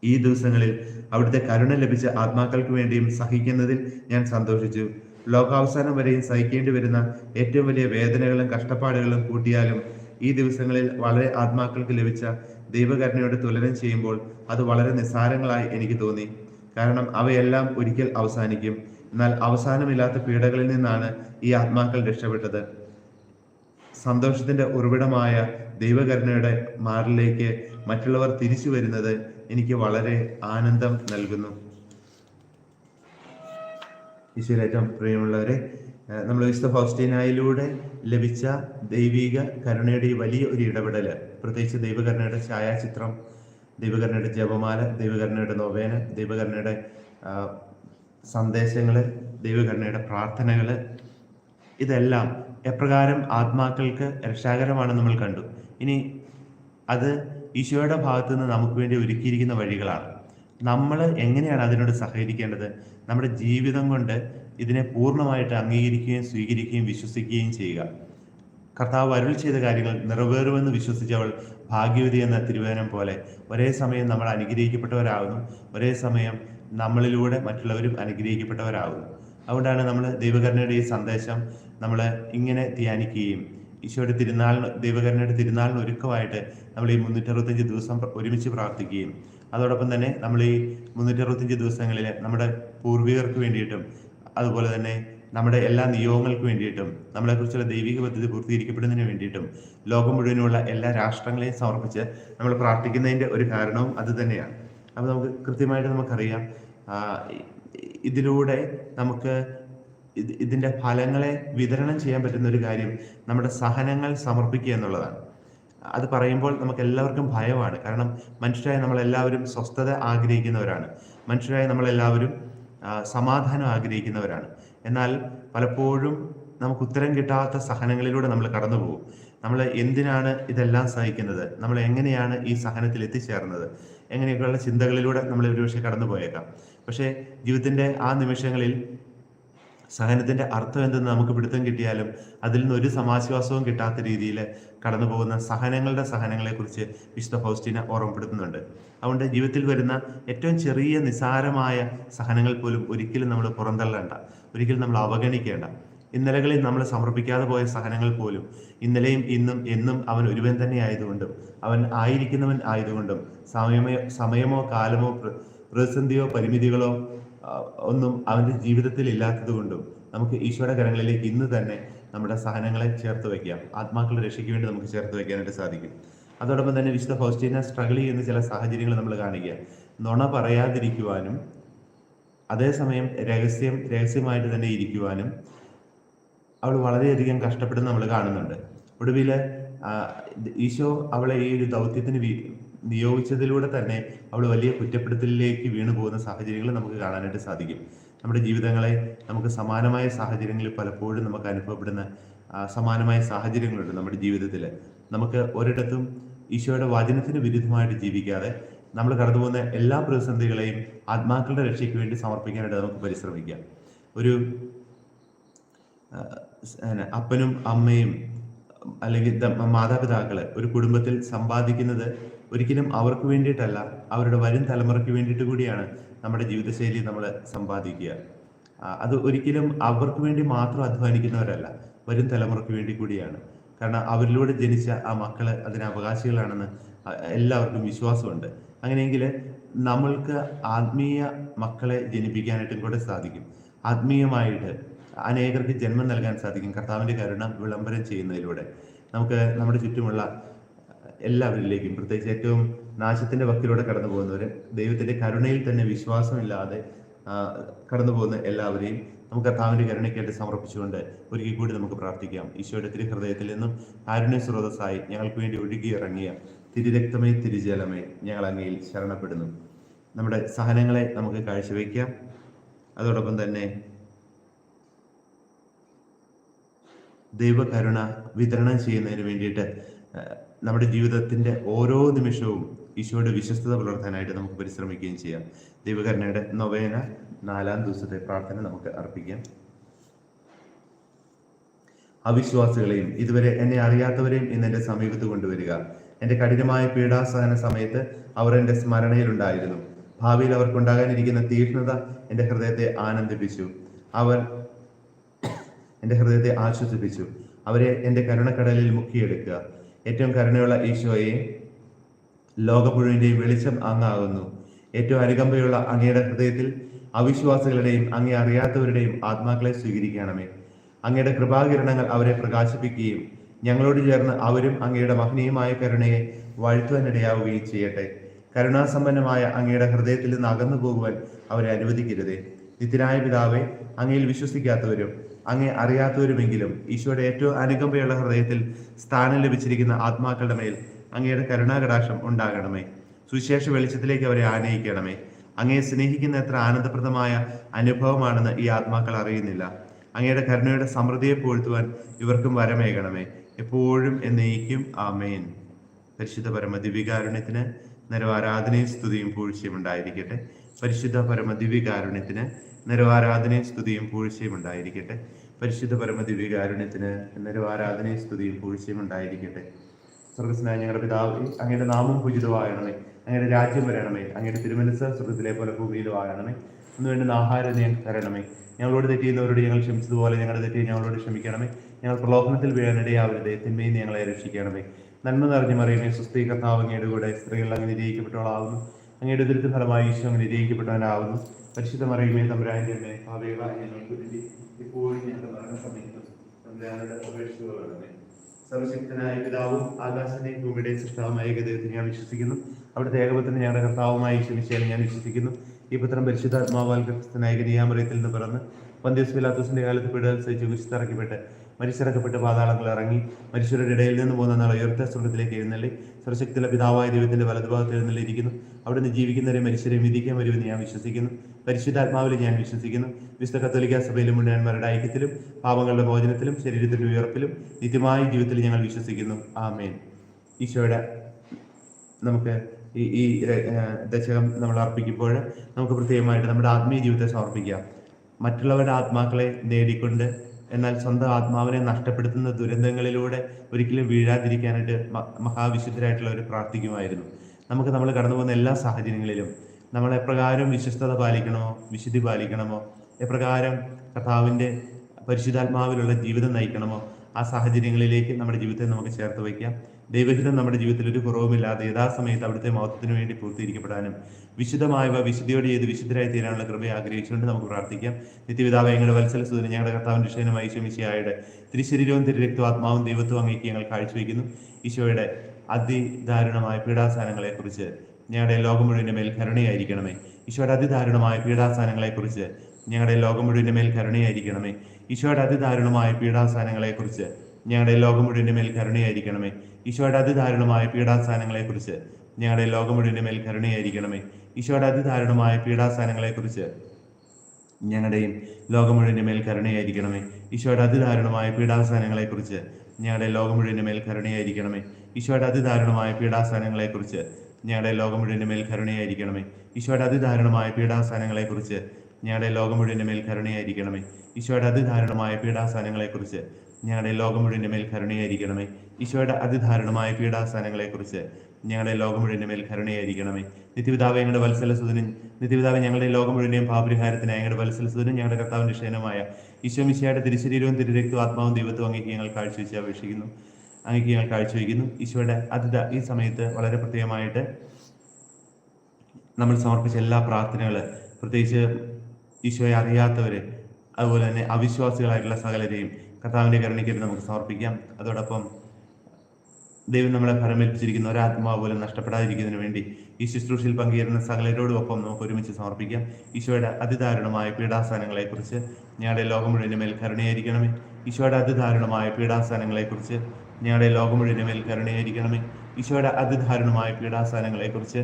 ഈ ദിവസങ്ങളിൽ അവിടുത്തെ കരുണ ലഭിച്ച ആത്മാക്കൾക്ക് വേണ്ടിയും സഹിക്കുന്നതിൽ ഞാൻ സന്തോഷിച്ചു. ലോകാവസാനം വരെയും സഹിക്കേണ്ടി വരുന്ന ഏറ്റവും വലിയ വേദനകളും കഷ്ടപ്പാടുകളും കൂട്ടിയാലും ഈ ദിവസങ്ങളിൽ വളരെ ആത്മാക്കൾക്ക് ലഭിച്ച ദൈവകരുണയോട് തുലനം ചെയ്യുമ്പോൾ അത് വളരെ നിസ്സാരങ്ങളായി എനിക്ക് തോന്നി. കാരണം അവയെല്ലാം ഒരിക്കൽ അവസാനിക്കും. എന്നാൽ അവസാനമില്ലാത്ത പീഡകളിൽ നിന്നാണ് ഈ ആത്മാക്കൾ രക്ഷപ്പെട്ടത്. സന്തോഷത്തിന്റെ ഉറവിടമായ ദൈവകരുണയുടെ മാറിലേക്ക് മറ്റുള്ളവർ തിരിച്ചു വരുന്നത് എനിക്ക് വളരെ ആനന്ദം നൽകുന്നു. ഈശ്വര ഏറ്റവും പ്രിയമുള്ളവരെ നമ്മൾ വിശുദ്ധ ഫൗസ്റ്റീനായിലൂടെ ലഭിച്ച ദൈവിക കരുണയുടെ വലിയ ഒരു ഇടപെടൽ പ്രത്യേകിച്ച് ദൈവകരുണയുടെ ഛായാചിത്രം ദൈവകരുണയുടെ ജപമാല ദൈവകരുണയുടെ നൊവേന ദൈവകരുണയുടെ സന്ദേശങ്ങൾ ദൈവകരുണയുടെ പ്രാർത്ഥനകൾ ഇതെല്ലാം എപ്രകാരം ആത്മാക്കൾക്ക് രക്ഷാകരമാണെന്ന് നമ്മൾ കണ്ടു. ഇനി അത് ഈശോയുടെ ഭാഗത്തു നിന്ന് നമുക്ക് വേണ്ടി ഒരുക്കിയിരിക്കുന്ന വഴികളാണ്. നമ്മൾ എങ്ങനെയാണ് അതിനോട് സഹകരിക്കേണ്ടത്? നമ്മുടെ ജീവിതം കൊണ്ട് ഇതിനെ പൂർണമായിട്ട് അംഗീകരിക്കുകയും സ്വീകരിക്കുകയും വിശ്വസിക്കുകയും ചെയ്യുക. കർത്താവ് അരുൾ ചെയ്ത കാര്യങ്ങൾ നിറവേറുമെന്ന് വിശ്വസിച്ചവൾ ഭാഗ്യവതി എന്ന തിരുവേനം പോലെ ഒരേ സമയം നമ്മൾ അനുഗ്രഹിക്കപ്പെട്ടവരാകുന്നു. ഒരേ സമയം നമ്മളിലൂടെ മറ്റുള്ളവരും അനുഗ്രഹിക്കപ്പെട്ടവരാകുന്നു. അതുകൊണ്ടാണ് നമ്മൾ ദൈവകരണയുടെ ഈ സന്ദേശം നമ്മൾ ഇങ്ങനെ ധ്യാനിക്കുകയും ഈശോയുടെ തിരുനാളിന് ദൈവകരനയുടെ തിരുനാളിന് ഒരുക്കമായിട്ട് നമ്മൾ ഈ മുന്നൂറ്ററുപത്തഞ്ച് ദിവസം ഒരുമിച്ച് പ്രാർത്ഥിക്കുകയും അതോടൊപ്പം തന്നെ നമ്മൾ ഈ മുന്നൂറ്ററുപത്തഞ്ച് ദിവസങ്ങളിൽ നമ്മുടെ പൂർവികർക്ക് വേണ്ടിയിട്ടും അതുപോലെ തന്നെ നമ്മുടെ എല്ലാ നിയോഗങ്ങൾക്ക് വേണ്ടിയിട്ടും നമ്മളെക്കുറിച്ചുള്ള ദൈവിക പദ്ധതി പൂർത്തീകരിക്കപ്പെടുന്നതിന് വേണ്ടിയിട്ടും ലോകം മുഴുവനുമുള്ള എല്ലാ രാഷ്ട്രങ്ങളെയും സമർപ്പിച്ച് നമ്മൾ പ്രാർത്ഥിക്കുന്നതിന്റെ ഒരു കാരണവും അത് തന്നെയാണ്. അപ്പോൾ നമുക്ക് കൃത്യമായിട്ട് നമുക്കറിയാം ഇതിലൂടെ നമുക്ക് ഇതിന്റെ ഫലങ്ങളെ വിതരണം ചെയ്യാൻ പറ്റുന്ന ഒരു കാര്യം നമ്മുടെ സഹനങ്ങൾ സമർപ്പിക്കുക എന്നുള്ളതാണ്. അത് പറയുമ്പോൾ നമുക്ക് എല്ലാവർക്കും ഭയമാണ്. കാരണം മനുഷ്യരായ നമ്മളെല്ലാവരും സ്വസ്ഥത ആഗ്രഹിക്കുന്നവരാണ്. മനുഷ്യരായ നമ്മളെല്ലാവരും സമാധാനം ആഗ്രഹിക്കുന്നവരാണ്. എന്നാൽ പലപ്പോഴും നമുക്ക് ഉത്തരം കിട്ടാത്ത സഹനങ്ങളിലൂടെ നമ്മൾ കടന്നു പോകും നമ്മൾ എന്തിനാണ് ഇതെല്ലാം സഹിക്കുന്നത്? നമ്മൾ എങ്ങനെയാണ് ഈ സഹനത്തിൽ എത്തിച്ചേർന്നത്? എങ്ങനെയൊക്കെയുള്ള ചിന്തകളിലൂടെ നമ്മൾ ഒരുപക്ഷെ കടന്നു പോയേക്കാം പക്ഷേ ജീവിതത്തിന്റെ ആ നിമിഷങ്ങളിൽ സഹനത്തിന്റെ അർത്ഥം എന്തെന്ന് നമുക്ക് പിടുത്തം കിട്ടിയാലും അതിൽ നിന്ന് ഒരു സമാശ്വാസവും കിട്ടാത്ത രീതിയിൽ കടന്നു പോകുന്ന സഹനങ്ങളുടെ കുറിച്ച് വിശുദ്ധ ഫൗസ്റ്റീന ഓർമ്മപ്പെടുത്തുന്നുണ്ട്. അതുകൊണ്ട് ജീവിതത്തിൽ വരുന്ന ഏറ്റവും ചെറിയ നിസാരമായ സഹനങ്ങൾ പോലും ഒരിക്കലും നമ്മൾ പുറന്തള്ളേണ്ട. ഒരിക്കലും നമ്മൾ അവഗണിക്കേണ്ട. ഇന്നലകളിൽ നമ്മൾ സമർപ്പിക്കാതെ പോയ സഹനങ്ങൾ പോലും ഇന്നലെയും ഇന്നും എന്നും അവൻ ഒരുവൻ തന്നെ ആയതുകൊണ്ടും അവൻ ആയിരിക്കുന്നവൻ ആയതുകൊണ്ടും സമയമോ സമയമോ കാലമോ പ്ര- പ്രതിസന്ധിയോ പരിമിതികളോ ഒന്നും അവന്റെ ജീവിതത്തിൽ ഇല്ലാത്തതുകൊണ്ടും നമുക്ക് ഈശോയുടെ കരങ്ങളിലേക്ക് ഇന്ന് തന്നെ നമ്മുടെ സഹനങ്ങളെ ചേർത്ത് വയ്ക്കാം. ആത്മാക്കളെ രക്ഷയ്ക്ക് വേണ്ടി നമുക്ക് ചേർത്ത് വയ്ക്കാനായിട്ട് സാധിക്കും. അതോടൊപ്പം തന്നെ വിശുദ്ധ ഫൗസ്റ്റീന സ്ട്രഗിൾ ചെയ്യുന്ന ചില സാഹചര്യങ്ങൾ നമ്മൾ കാണിക്കുക. നുണ പറയാതിരിക്കുവാനും അതേസമയം രഹസ്യം രഹസ്യമായിട്ട് തന്നെ ഇരിക്കുവാനും അവൾ വളരെയധികം കഷ്ടപ്പെടുന്ന നമ്മൾ കാണുന്നുണ്ട്. ഒടുവിൽ ഈശോ അവളെ ഈ ഒരു ദൗത്യത്തിന് നിയോഗിച്ചതിലൂടെ തന്നെ അവൾ വലിയ കുറ്റപ്പെടുത്തലിലേക്ക് വീണു പോകുന്ന സാഹചര്യങ്ങൾ നമുക്ക് കാണാനായിട്ട് സാധിക്കും. നമ്മുടെ ജീവിതങ്ങളെ നമുക്ക് സമാനമായ സാഹചര്യങ്ങളിൽ പലപ്പോഴും നമുക്ക് അനുഭവപ്പെടുന്ന സമാനമായ സാഹചര്യങ്ങളുണ്ട് നമ്മുടെ ജീവിതത്തിൽ നമുക്ക് ഒരിടത്തും ഈശോയുടെ വചനത്തിന് വിരുദ്ധമായിട്ട് ജീവിക്കാതെ നമ്മൾ കടന്നുപോകുന്ന എല്ലാ പ്രതിസന്ധികളെയും ആത്മാക്കളുടെ രക്ഷയ്ക്ക് വേണ്ടി സമർപ്പിക്കാനായിട്ട് നമുക്ക് പരിശ്രമിക്കാം. ഒരു അപ്പനും അമ്മയും അല്ലെങ്കിൽ മാതാപിതാക്കൾ ഒരു കുടുംബത്തിൽ സമ്പാദിക്കുന്നത് ഒരിക്കലും അവർക്ക് വേണ്ടിയിട്ടല്ല അവരുടെ വരും തലമുറയ്ക്ക് വേണ്ടിയിട്ട് കൂടിയാണ് നമ്മുടെ ജീവിതശൈലി നമ്മൾ സമ്പാദിക്കുക. അത് ഒരിക്കലും അവർക്ക് വേണ്ടി മാത്രം അധ്വാനിക്കുന്നവരല്ല വരും തലമുറയ്ക്ക് വേണ്ടി കൂടിയാണ്. കാരണം അവരിലൂടെ ജനിച്ച ആ മക്കൾ അതിന് അവകാശികളാണെന്ന് എല്ലാവർക്കും വിശ്വാസമുണ്ട്. അങ്ങനെയെങ്കിൽ നമ്മൾക്ക് ആത്മീയ മക്കളെ ജനിപ്പിക്കാനായിട്ടും കൂടെ സാധിക്കും. ആത്മീയമായിട്ട് അനേകർക്ക് ജന്മം നൽകാൻ സാധിക്കും. കർത്താവിന്റെ കരുണ വിളംബരം ചെയ്യുന്നതിലൂടെ നമുക്ക് നമ്മുടെ ചുറ്റുമുള്ള എല്ലാവരിലേക്കും പ്രത്യേകിച്ച് ഏറ്റവും നാശത്തിന്റെ വക്കിലൂടെ കടന്നു പോകുന്നവർ ദൈവത്തിന്റെ കരുണയിൽ തന്നെ വിശ്വാസമില്ലാതെ കടന്നു പോകുന്ന എല്ലാവരെയും നമുക്ക് കർത്താവിന്റെ കരുണയ്ക്കായിട്ട് സമർപ്പിച്ചുകൊണ്ട് ഒരിക്കൽ കൂടി നമുക്ക് പ്രാർത്ഥിക്കാം. ഈശോയുടെ തിരുഹൃദയത്തിൽ നിന്നും കാരുണ്യ സ്രോതസ്സായി ഞങ്ങൾക്ക് വേണ്ടി ഒഴുകി ഇറങ്ങിയ തിരുരക്തമേ തിരുജലമേ ഞങ്ങൾ അങ്ങയിൽ ശരണപ്പെടുന്നു. നമ്മുടെ സഹനങ്ങളെ നമുക്ക് കാഴ്ചവെക്കാം അതോടൊപ്പം തന്നെ ദൈവകരുണ വിതരണം ചെയ്യുന്നതിന് വേണ്ടിയിട്ട് നമ്മുടെ ജീവിതത്തിന്റെ ഓരോ നിമിഷവും ഈശോയുടെ വിശ്വസ്തത പുലർത്താനായിട്ട് നമുക്ക് പരിശ്രമിക്കുകയും ചെയ്യാം. ദൈവകരുണയുടെ നൊവേന നാലാം ദിവസത്തെ പ്രാർത്ഥന നമുക്ക് അർപ്പിക്കാം. അവിശ്വാസികളെയും ഇതുവരെ എന്നെ അറിയാത്തവരെയും ഇന്ന് എന്റെ സമീപത്ത് കൊണ്ടുവരിക. എന്റെ കഠിനമായ പീഡാസഹന സമയത്ത് അവർ എന്റെ സ്മരണയിലുണ്ടായിരുന്നു. ഭാവിയിൽ അവർക്കുണ്ടാകാനിരിക്കുന്ന തീക്ഷ്ണത എന്റെ ഹൃദയത്തെ ആനന്ദിപ്പിച്ചു. അവർ എന്റെ ഹൃദയത്തെ ആശ്വസിപ്പിച്ചു. അവരെ എന്റെ കരുണക്കടലിൽ മുക്കിയെടുക്കുക. ഏറ്റവും കരുണയുള്ള ഈശോയെ ലോക വെളിച്ചം അങ്ങാകുന്നു. ഏറ്റവും അനുകമ്പയുള്ള അങ്ങയുടെ ഹൃദയത്തിൽ അവിശ്വാസികളുടെയും അങ്ങേ അറിയാത്തവരുടെയും ആത്മാക്കളെ സ്വീകരിക്കണമേ. അങ്ങയുടെ കൃപാകിരണങ്ങൾ അവരെ പ്രകാശിപ്പിക്കുകയും ഞങ്ങളോട് ചേർന്ന് അവരും അങ്ങയുടെ മഹനീയമായ കരുണയെ വാഴ്ത്തുവാനിടയാവുകയും ചെയ്യട്ടെ. കരുണാസമ്പന്നമായ അങ്ങയുടെ ഹൃദയത്തിൽ നിന്ന് അകന്നു പോകുവാൻ അവരെ അനുവദിക്കരുതേ. നിത്യനായ പിതാവെ അങ്ങയിൽ വിശ്വസിക്കാത്തവരും അങ്ങേ അറിയാത്തവരുമെങ്കിലും ഈശോയുടെ ഏറ്റവും അനുകമ്പയുള്ള ഹൃദയത്തിൽ സ്ഥാനം ലഭിച്ചിരിക്കുന്ന ആത്മാക്കളുടെ മേൽ അങ്ങയുടെ കരുണാകടാക്ഷം ഉണ്ടാകണമേ. സുവിശേഷ വെളിച്ചത്തിലേക്ക് അവരെ ആനയിക്കണമേ. അങ്ങയെ സ്നേഹിക്കുന്ന എത്ര ആനന്ദപ്രദമായ അനുഭവമാണെന്ന് ഈ ആത്മാക്കൾ അറിയുന്നില്ല. അങ്ങയുടെ കരുണയുടെ സമൃദ്ധിയെ പൂഴ്ത്തുവാൻ ഇവർക്കും വരമേകണമേ. എപ്പോഴും എന്നേക്കും ആമേൻ. പരിശുദ്ധ പരമ ദിവ്യകാരുണ്യത്തിന് നിരവാരാധനയും സ്തുതിയും പൂഴ്ചയും ഉണ്ടായിരിക്കട്ടെ. പരിശുദ്ധ പരമ ദിവ്യകാരുണ്യത്തിന് നിരവാരാധനയും സ്തുതിയും പൂഴ്ചയും ഉണ്ടായിരിക്കട്ടെ. പരിശുദ്ധ പരമദിവ്യകാരുണ്യത്തിന് നിരവാരാധനയും സ്തുതിയും പൂഴ്ചയും ഉണ്ടായിരിക്കട്ടെ. സ്വർഗസ്നായ ഞങ്ങളുടെ പിതാവ് അങ്ങയുടെ നാമം പൂജിതമാകണമേ. അങ്ങയുടെ രാജ്യം വരണമേ. അങ്ങയുടെ തിരുമനസ് സ്വർഗത്തിലെ പോലെ ഭൂമിയിലും ആകണമേ ഒന്ന് വേണ്ടുന്ന ആഹാരം ഞങ്ങൾക്ക് തരണമേ. ഞങ്ങളോട് തെറ്റിയുന്നവരോട് ഞങ്ങൾ ക്ഷമിച്ചതുപോലെ ഞങ്ങളുടെ തെറ്റി ഞങ്ങളോട് ക്ഷമിക്കണമേ. ഞങ്ങൾ പ്രലോഭനത്തിൽ വീഴാനിടയാവരുതേ. തിന്മയും നീ ഞങ്ങളെ രക്ഷിക്കണമേ. നന്മ നിറഞ്ഞു മറിയണേ സുസ്ഥീ കർത്താവ് അങ്ങയുടെ കൂടെ സ്ത്രീകൾ അങ്ങനെ ജയിക്കപ്പെട്ടവളാവുന്നു അങ്ങയുടെ ദുരിത ഫലമായി ഈശോ അങ്ങനെ ജയിക്കപ്പെട്ടവനാവുന്നു പരിശുദ്ധ മറിയമേ തമ്പുരാന്റെ അമ്മേ ഭാവികളായ ഇപ്പോഴും ഞങ്ങളുടെ മരണസമയത്തും സർവശക്തനായ പിതാവും ആകാശത്തിന്റെയും ഭൂമിയുടെയും സൃഷ്ടാവുമായ ഏകദൈവത്തിൽ ഞാൻ വിശ്വസിക്കുന്നു. അവിടുത്തെ ഏകപത്തിന് ഞങ്ങളുടെ കർത്താവുമായി ക്ഷമിച്ചാലും ഞാൻ വിശ്വസിക്കുന്നു. ഈ പുത്രം പരിശുദ്ധാത്മാവാൽ ക്രിസ്തനായ നിയാമറിയത്തിൽ നിന്ന് പിറന്ന് പന്തീസ് പിലാത്തോസിന്റെ കാലത്ത് പീഡകൾ സഹിച്ച് കുരിശിറക്കപ്പെട്ട് മരിച്ചിറക്കപ്പെട്ട് പാതാളങ്ങൾ ഇറങ്ങി മരിച്ചവരുടെ ഇടയിൽ നിന്ന് പോകുന്ന നാളെ ഉയർത്ത സ്വർഗത്തിലേക്ക് എഴുന്നള്ളി. സർശക്തിയുള്ള പിതാവായ ദൈവത്തിന്റെ വലതുഭാഗത്ത് എഴുന്നള്ളിയിരിക്കുന്നു. അവിടുന്ന് ജീവിക്കുന്നവരെ മരിച്ചവരെ വിധിക്കാൻ വരുമെന്ന് ഞാൻ വിശ്വസിക്കുന്നു. പരിശുദ്ധാത്മാവിൽ ഞാൻ വിശ്വസിക്കുന്നു. വിശുദ്ധ കത്തോലിക്ക സഭയിലും മുഴുവന്മാരുടെ ഐക്യത്തിലും പാപങ്ങളുടെ മോചനത്തിലും ശരീരത്തിന്റെ ഉയർപ്പിലും നിത്യമായ ജീവിതത്തിൽ ഞങ്ങൾ വിശ്വസിക്കുന്നു. ആമേൻ. ഈശോയുടെ നമുക്ക് ഈ ഈ ദശകം നമ്മൾ അർപ്പിക്കുമ്പോൾ നമുക്ക് പ്രത്യേകമായിട്ട് നമ്മുടെ ആത്മീയ ജീവിതത്തെ സമർപ്പിക്കാം. മറ്റുള്ളവരുടെ ആത്മാക്കളെ നേടിക്കൊണ്ട് എന്നാൽ സ്വന്തം ആത്മാവിനെ നഷ്ടപ്പെടുത്തുന്ന ദുരന്തങ്ങളിലൂടെ ഒരിക്കലും വീഴാതിരിക്കാനായിട്ട് മഹാവിശുദ്ധരായിട്ടുള്ളവർ പ്രാർത്ഥിക്കുമായിരുന്നു. നമുക്ക് നമ്മൾ കടന്നു പോകുന്ന എല്ലാ സാഹചര്യങ്ങളിലും നമ്മൾ എപ്രകാരം വിശ്വസ്തത പാലിക്കണമോ വിശുദ്ധി പാലിക്കണമോ എപ്രകാരം കർത്താവിന്റെ പരിശുദ്ധാത്മാവിലുള്ള ജീവിതം നയിക്കണമോ ആ സാഹചര്യങ്ങളിലേക്ക് നമ്മുടെ ജീവിതത്തെ നമുക്ക് ചേർത്ത് വയ്ക്കാം. ദൈവഹിതം നമ്മുടെ ജീവിതത്തിൽ ഒരു കുറവുമില്ലാതെ യഥാസമയത്ത് അവിടുത്തെ മഹത്വത്തിന് വേണ്ടി പൂർത്തീകരിക്കപ്പെടാനും വിശുദ്ധമായവ വിശുദ്ധിയോടെ ചെയ്ത് വിശുദ്ധരായി തീരാനുള്ള കൃപയെ ആഗ്രഹിച്ചുകൊണ്ട് നമുക്ക് പ്രാർത്ഥിക്കാം. നിത്യപിതാവ് ഞങ്ങളുടെ വത്സല സൂര്യൻ ഞങ്ങളുടെ കർത്താവിന്റെ വിഷയനമായ ഈശോമിശിയായുടെ തിരുശരീരവും ആത്മാവും ദൈവത്വം അങ്ങേക്ക് ഞങ്ങൾ കാഴ്ചവെക്കുന്നു ഈശോയുടെ അതിദാരുണമായ പീഡാസാനങ്ങളെക്കുറിച്ച് ഞങ്ങളുടെ ലോകം മുഴുവന്റെ മേൽ കരുണയായിരിക്കണമേ. ഈശോയുടെ അതിദാരുണമായ പീഡാസാനങ്ങളെക്കുറിച്ച് ഞങ്ങളുടെ ലോകം മുഴുവന്റെ മേൽ കരുണയായിരിക്കണമേ. ഈശോയുടെ അതിദാരുണമായ പീഡാസാനങ്ങളെക്കുറിച്ച് ഞങ്ങളുടെ ലോകം മുഴുവന്റെ മേൽ കരുണയായിരിക്കണമേ. ഈശോയുടെ അതിദാരുണമായ പീഡാസ്ഥാനങ്ങളെക്കുറിച്ച് ഞങ്ങളുടെ ലോകം മുഴുവന്റെ മേൽ കരുണയായിരിക്കണമേ. ഈശോയുടെ അതിദാരുണമായ പീഡാസ്ഥാനങ്ങളെക്കുറിച്ച് ഞങ്ങളുടെയും ലോകം മുഴുവന്റെ മേൽ കരുണയായിരിക്കണമേ. ഈശോയുടെ അതിദാരുണമായ പീഡാസ്ഥാനങ്ങളെക്കുറിച്ച് ഞങ്ങളുടെ ലോകം മുഴുവന്റെ മേൽ കരുണയായിരിക്കണമേ. ഈശോയുടെ അതിദാരുണമായ പീഡാസ്ഥാനങ്ങളെക്കുറിച്ച് ഞങ്ങളുടെ ലോകം മുഴുവന്റെ മേൽ കരുണയായിരിക്കണമേ. ഈശോയുടെ അതിദാരുണമായ പീഡാസ്ഥാനങ്ങളെക്കുറിച്ച് ഞങ്ങളുടെ ലോകം മുഴുവന്റെ മേൽ കരുണയായിരിക്കണമേ. ഈശോയുടെ അതിധാരണമായ പീഡാസനങ്ങളെക്കുറിച്ച് ഞങ്ങളുടെ ലോകം മുഴുവന്റെ മേൽ കരുണയായിരിക്കണമേ. ഈശോയുടെ അതിധാരണമായ പീഡാസനങ്ങളെക്കുറിച്ച് ഞങ്ങളുടെ ലോകം മുഴുവന്റെ മേൽ കരുണയായിരിക്കണമേ. നിത്യപിതാവ് ഞങ്ങളുടെ വത്സലസുതനും നിത്യപിതാവ് ഞങ്ങളുടെ ലോകം മുഴുവനെയും പാപരിഹാരത്തിന് ഞങ്ങളുടെ വത്സലസുതനും ഞങ്ങളുടെ കർത്താവിന്റെ ക്ഷേനമായ ഈശോമിശിയുടെ തിരുശരീരവും തിരുരക്തവും ആത്മാവും ദൈവത്വം അങ്ങേക്ക് ഞങ്ങൾ കാഴ്ചവെച്ച് അപേക്ഷിക്കുന്നു. അങ്ങേക്ക് ഞങ്ങൾ കാഴ്ചവെക്കുന്നു. ഈശോയുടെ അതിഥ ഈ സമയത്ത് വളരെ പ്രത്യേകമായിട്ട് നമ്മൾ സമർപ്പിച്ച എല്ലാ പ്രാർത്ഥനകൾ പ്രത്യേകിച്ച് ഈശോയെ അറിയാത്തവര് അതുപോലെ തന്നെ അവിശ്വാസികളായിട്ടുള്ള സകലരെയും കർത്താവിന്റെ കരുണയ്ക്ക് നമുക്ക് സമർപ്പിക്കാം. അതോടൊപ്പം ദൈവം നമ്മളെ ഫലമേൽപ്പിച്ചിരിക്കുന്ന ഒരാത്മാവ് പോലും നഷ്ടപ്പെടാതിരിക്കുന്നതിന് വേണ്ടി ഈ ശുശ്രൂഷയിൽ പങ്കുചേരുന്ന സകലരോടൊപ്പം നമുക്ക് ഒരുമിച്ച് സമർപ്പിക്കാം. ഈശോയുടെ അതിദാരുണമായ പീഡാസ്ഥാനങ്ങളെക്കുറിച്ച് ഞങ്ങളുടെ ലോകം മുഴുവന്റെ മേൽ കരുണയായിരിക്കണമേ. ഈശോയുടെ അതിദാരുണമായ പീഡാസ്ഥാനങ്ങളെക്കുറിച്ച് ഞങ്ങളുടെ ലോകം മുഴുവന്റെ മേൽ കരുണയായിരിക്കണമേ. ഈശോയുടെ അതിദാരുണമായ പീഡാസ്ഥാനങ്ങളെക്കുറിച്ച്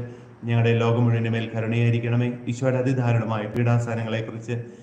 ഞങ്ങളുടെ ലോകം മുഴുവന്റെ മേൽ കരുണയായിരിക്കണമേ. ഈശോയുടെ അതിദാരുണമായ പീഡാസനങ്ങളെക്കുറിച്ച്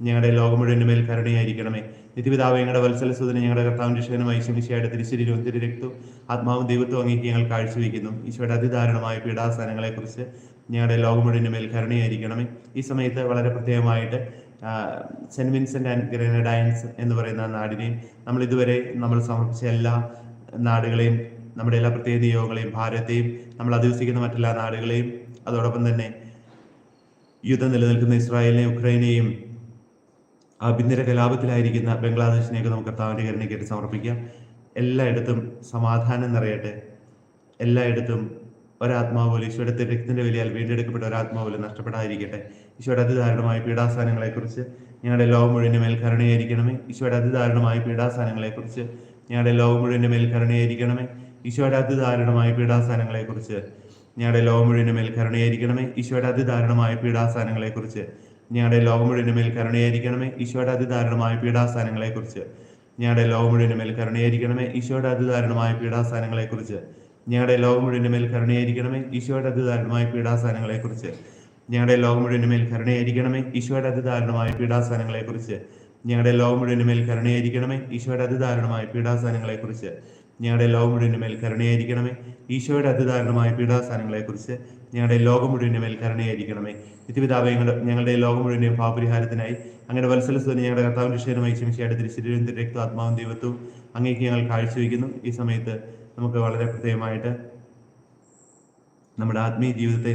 ഞങ്ങളുടെ ലോകം മുഴുവന്റെ മേൽ കരുണയായിരിക്കണമേ. നിത്യപിതാവ് ഞങ്ങളുടെ വത്സല സുധന ഞങ്ങളുടെ കർത്താവിന്റെ ക്ഷേനമായി ശമിശയുടെ തിരിശരീരവും തിരുരക്തവും ആത്മാവും ദൈവത്വം അങ്ങേക്ക് ഞങ്ങൾ കാഴ്ചവെക്കുന്നു ഈശോയുടെ അതിദാരുണമായ പീഡാസനങ്ങളെക്കുറിച്ച് ഞങ്ങളുടെ ലോകം മുഴുവന്റെ മേൽ കരുണയായിരിക്കണമേ. ഈ സമയത്ത് വളരെ പ്രത്യേകമായിട്ട് സെന്റ് വിൻസെന്റ് ആൻഡ് ഗ്രനഡൈൻസ് എന്ന് പറയുന്ന നാടിനെയും നമ്മൾ ഇതുവരെ നമ്മൾ സമർപ്പിച്ച എല്ലാ നാടുകളെയും നമ്മുടെ എല്ലാ പ്രത്യേക നിയോഗങ്ങളെയും ഭാരതത്തെയും നമ്മൾ അധിവസിക്കുന്ന മറ്റെല്ലാ നാടുകളെയും അതോടൊപ്പം തന്നെ യുദ്ധം നിലനിൽക്കുന്ന ഇസ്രായേലിനെയും ഉക്രൈനെയും ആഭ്യന്തര കലാപത്തിലായിരിക്കുന്ന ബംഗ്ലാദേശിനെയൊക്കെ നമുക്ക് കർത്താവിന്റെ കരുണയ്ക്കായിട്ട് സമർപ്പിക്കാം. എല്ലായിടത്തും സമാധാനം നിറയട്ടെ. എല്ലായിടത്തും ഒരാത്മാവ് പോലും ഈശോയുടെ രക്തത്തിന്റെ വിലയാൽ വീണ്ടെടുക്കപ്പെട്ട ഒരാത്മാവ് പോലും നഷ്ടപ്പെടാതിരിക്കട്ടെ. ഈശോയുടെ അതിദാരുണമായ പീഡാസ്ഥാനങ്ങളെക്കുറിച്ച് ഞങ്ങളുടെ ലോകം മുഴുവന്റെ മേൽ ഈശോയുടെ അതിദാരുണമായ പീഡാസ്ഥാനങ്ങളെക്കുറിച്ച് ഞങ്ങളുടെ ലോകം മുഴുവന്റെ മേൽ ഈശോയുടെ അതിദാരുണമായ പീഡാസ്ഥാനങ്ങളെക്കുറിച്ച് ഞങ്ങളുടെ ലോകം മുഴുവന്റെ മേൽ ഈശോയുടെ അതിദാരുണമായ പീഡാസ്ഥാനങ്ങളെക്കുറിച്ച് ഞങ്ങളുടെ ലോകം മുഴുവനും മേൽ കരുണയായിരിക്കണമേ. ഈശോയുടെ അതിദാരുണമായ പീഡാസ്ഥാനങ്ങളെക്കുറിച്ച്. ഞങ്ങളുടെ ലോകം മുഴുവനും മേൽ കരുണയായിരിക്കണമേ. ഈശോയുടെ അതിദാരുണമായ പീഡാസ്ഥാനങ്ങളെക്കുറിച്ച്. ഞങ്ങളുടെ ലോകം മുഴുവനും മേൽ കരുണയായിരിക്കണമേ. ഈശോയുടെ അതിദാരുണമായ പീഡാസ്ഥാനങ്ങളെക്കുറിച്ച്. ഞങ്ങളുടെ ലോകം മുഴുവനും മേൽ കരുണയായിരിക്കണമേ. ഈശോയുടെ അതിദാരുണമായ പീഡാസ്ഥാനങ്ങളെക്കുറിച്ച്. ഞങ്ങളുടെ ലോകം മുഴുവനും മേൽ കരുണയായിരിക്കണമേ. ഈശോയുടെ അതിദാരുണമായ പീഡാസ്ഥാനങ്ങളെക്കുറിച്ച്. ഞങ്ങളുടെ ലോകം മുഴുവനും മേൽ കരുണയായിരിക്കണമേ. ഈശോയുടെ അതിദാരുണമായ പീഡാസ്ഥാനങ്ങളെക്കുറിച്ച്. ഞങ്ങളുടെ ലോകം മുഴുവനും മേൽ കരുണയായിരിക്കണമേ. നിത്യപിതാവേ ഞങ്ങളുടെ ലോകം മുഴുവന്റെയും പാപരിഹാരത്തിനായി അങ്ങയുടെ വത്സലസ്വനെ ഞങ്ങളുടെ വിഷയമായി ശമിശയുടെ തിരുശരീരം രക്തം ആത്മാവും ദൈവത്വം അങ്ങേക്ക് ഞങ്ങൾ കാഴ്ചവെക്കുന്നു ഈ സമയത്ത് നമുക്ക് വളരെ പ്രത്യേകമായിട്ട് നമ്മുടെ ആത്മീയ ജീവിതത്തെ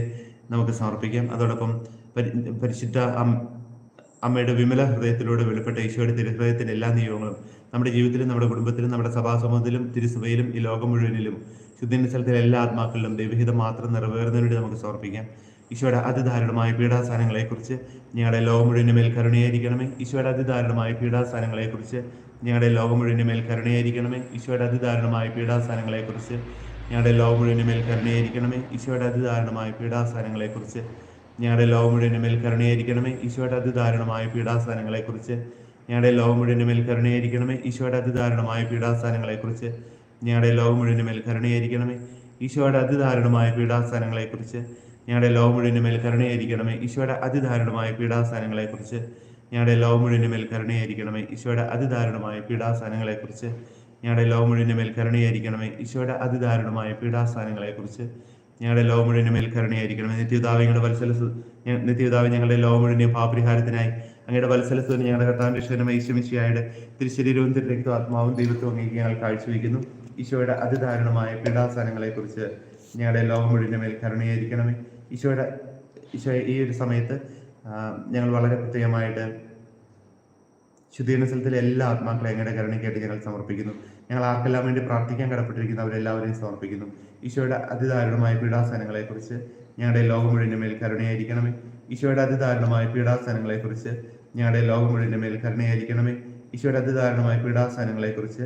നമുക്ക് സമർപ്പിക്കാം. അതോടൊപ്പം പരി- പരിശുദ്ധ അമ്മയുടെ വിമല ഹൃദയത്തിലൂടെ വെളിപ്പെട്ട ഈശോയുടെ തിരുഹൃദയത്തിന്റെ എല്ലാ നിയമങ്ങളും നമ്മുടെ ജീവിതത്തിലും നമ്മുടെ കുടുംബത്തിലും നമ്മുടെ സഭാസമൂഹത്തിലും തിരുസഭയിലും ഈ ലോകം മുഴുവനിലും ശുദ്ധീന സ്ഥലത്തിലെ എല്ലാ ആത്മാക്കളിലും ദൈവഹിതം മാത്രം നിറവേറുന്നതിന് വേണ്ടി നമുക്ക് സമർപ്പിക്കാം. ഈശോയുടെ അതിദാരുണമായ പീഡാസ്ഥാനങ്ങളെക്കുറിച്ച് ഞങ്ങളുടെ ലോകം മുഴുവന്റെ മേൽ കരുണയായിരിക്കണമേ. ഈശോയുടെ അതിദാരുണമായ പീഡാസ്ഥാനങ്ങളെക്കുറിച്ച് ഞങ്ങളുടെ ലോകം മുഴുവന്റെ മേൽ കരുണയായിരിക്കണമേ. ഈശോയുടെ അതിദാരുണമായ പീഡാസ്ഥാനങ്ങളെക്കുറിച്ച് ഞങ്ങളുടെ ലോകം മുഴുവന്റെ മേൽ കരുണയായിരിക്കണമേ. ഈശോയുടെ അതിദാരുണമായ പീഡാസ്ഥാനങ്ങളെക്കുറിച്ച് ഞങ്ങളുടെ ലോകം മുഴുവന്റെ മേൽ കരുണയായിരിക്കണമേ. ഈശോയുടെ അതിദാരുണമായ പീഡാസ്ഥാനങ്ങളെക്കുറിച്ച് ഞങ്ങളുടെ ലോകം മുഴുവന്റെ മേൽ കരുണയായിരിക്കണമേ. ഈശോയുടെ അതിദാരുണമായ പീഡാസ്ഥാനങ്ങളെക്കുറിച്ച് ഞങ്ങളുടെ ലോകം മുഴുവന്റെ മേൽ കരുണയായിരിക്കണമേ. ഈശോയുടെ അതിദാരുണമായ പീഡാസ്ഥാനങ്ങളെക്കുറിച്ച് ഞങ്ങളുടെ ലോകം മുഴുവന്റെ മേൽ കരുണയായിരിക്കണമേ. ഈശോയുടെ അതിദാരുണമായ പീഡാസ്ഥാനങ്ങളെക്കുറിച്ച് ഞങ്ങളുടെ ലോകം മുഴുവന്റെ മേൽ കരുണയായിരിക്കണമേ. ഈശോയുടെ അതിദാരുണമായ പീഡാസ്ഥാനങ്ങളെക്കുറിച്ച് ഞങ്ങളുടെ ലോകം മുഴുവന്റെ മേൽ കരുണയായിരിക്കണമേ. ഈശോയുടെ അതിദാരുണമായ പീഡാസ്ഥാനങ്ങളെക്കുറിച്ച് ഞങ്ങളുടെ ലോകം മുഴുവന്റെ മേൽ നിത്യപിതാവ് ഞങ്ങളുടെ വത്സല നിത്യതാവ് ഞങ്ങളുടെ ലോകം മുഴുവന്റെ പാപരിഹാരത്തിനായി അങ്ങയുടെ വത്സലസ്വന് ഞങ്ങളുടെ കർത്താവിന്റെ രക്ഷകനുമായ ഈശ്വമിശിയായുടെ തിരുശരീരവും തിരുരക്തവും ആത്മാവും ദൈവത്വം അങ്ങേക്ക് ഞങ്ങൾ കാഴ്ചവെക്കുന്നു. ഈശോയുടെ അതിദാരുണമായ പീഡാസ്ഥാനങ്ങളെക്കുറിച്ച് ഞങ്ങളുടെ ലോകം മുഴുവന്റെ മേൽ കരുണയായിരിക്കണമേ. ഈശോയുടെ ഈശോ ഈ ഒരു സമയത്ത് ഞങ്ങൾ വളരെ പ്രത്യേകമായിട്ട് ശുദ്ധീകരണ സ്ഥലത്തിലെ എല്ലാ ആത്മാക്കളെ ഞങ്ങളുടെ കരുണയ്ക്കായിട്ട് ഞങ്ങൾ സമർപ്പിക്കുന്നു. ഞങ്ങൾ ആർക്കെല്ലാം വേണ്ടി പ്രാർത്ഥിക്കാൻ കടപ്പെട്ടിരിക്കുന്ന അവരെല്ലാവരെയും സമർപ്പിക്കുന്നു. ഈശോയുടെ അതിദാരുണമായ പീഡാസനങ്ങളെക്കുറിച്ച് ഞങ്ങളുടെ ലോകം മുഴുവന്റെ മേൽ കരുണയായിരിക്കണമേ. ഈശോയുടെ അതിദാരുണമായ പീഡാസനങ്ങളെക്കുറിച്ച് ഞങ്ങളുടെ ലോകം മുഴുവന്റെ മേൽ കരുണയായിരിക്കണമേ. ഈശോയുടെ അതിദാരുണമായ പീഡാസനങ്ങളെക്കുറിച്ച്